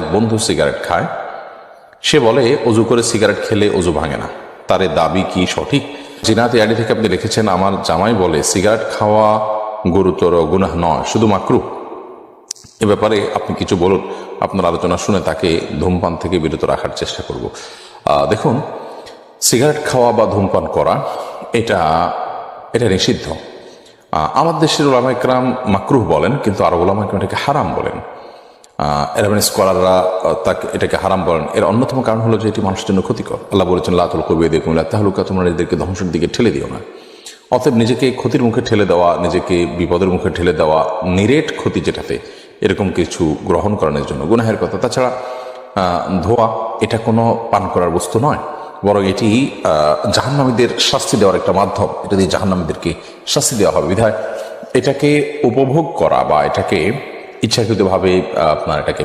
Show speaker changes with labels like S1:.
S1: এক বন্ধু সিগারেট খায়। সে বলে অজু করে সিগারেট খেলে অজু ভাঙে না। তার দাবি কি সঠিক? জিনাত আইডি থেকে আপনি লিখেছেন আমার জামাই বলে, সিগারেট খাওয়া গুরুতর গুনাহ নয়, শুধু মাকরু। এ ব্যাপারে আপনি কিছু বলুন। আপনার আলোচনা শুনে তাকে ধূমপান থেকে বিরত রাখার চেষ্টা করব। দেখুন, সিগারেট খাওয়া বা ধূমপান করা, এটা এটা নিষিদ্ধ। আমার দেশের ওলামা ইকরাম মাকরুহ বলেন, কিন্তু আরব ওলামা ইকরাম এটাকে হারাম বলেন। এরাবেন স্কলাররা তাকে, এটাকে হারাম বলেন। এর অন্যতম কারণ হলো যে এটি মানুষের জন্য ক্ষতিকর। আল্লাহ বলেছেন লাতুল কবি দেখুন তাহলুকা তোমরা নিজেদেরকে ধ্বংসের দিকে ঠেলে দিও না। অতএব নিজেকে ক্ষতির মুখে ঠেলে দেওয়া, নিজেকে বিপদের মুখে ঠেলে দেওয়া, নিরেট ক্ষতি যেটাতে, এরকম কিছু গ্রহণ করানোর জন্য গুনাহের কথা। তাছাড়া ধোয়া, এটা কোনো পান করার বস্তু নয়। বরং এটি জাহান্নামীদের শাস্তি দেওয়ার একটা মাধ্যম। এটা দিয়ে জাহান্নামীদেরকে শাস্তি দেওয়া হবে। বিধায়, এটাকে উপভোগ করা বা এটাকে ইচ্ছাকৃতভাবে আপনার এটাকে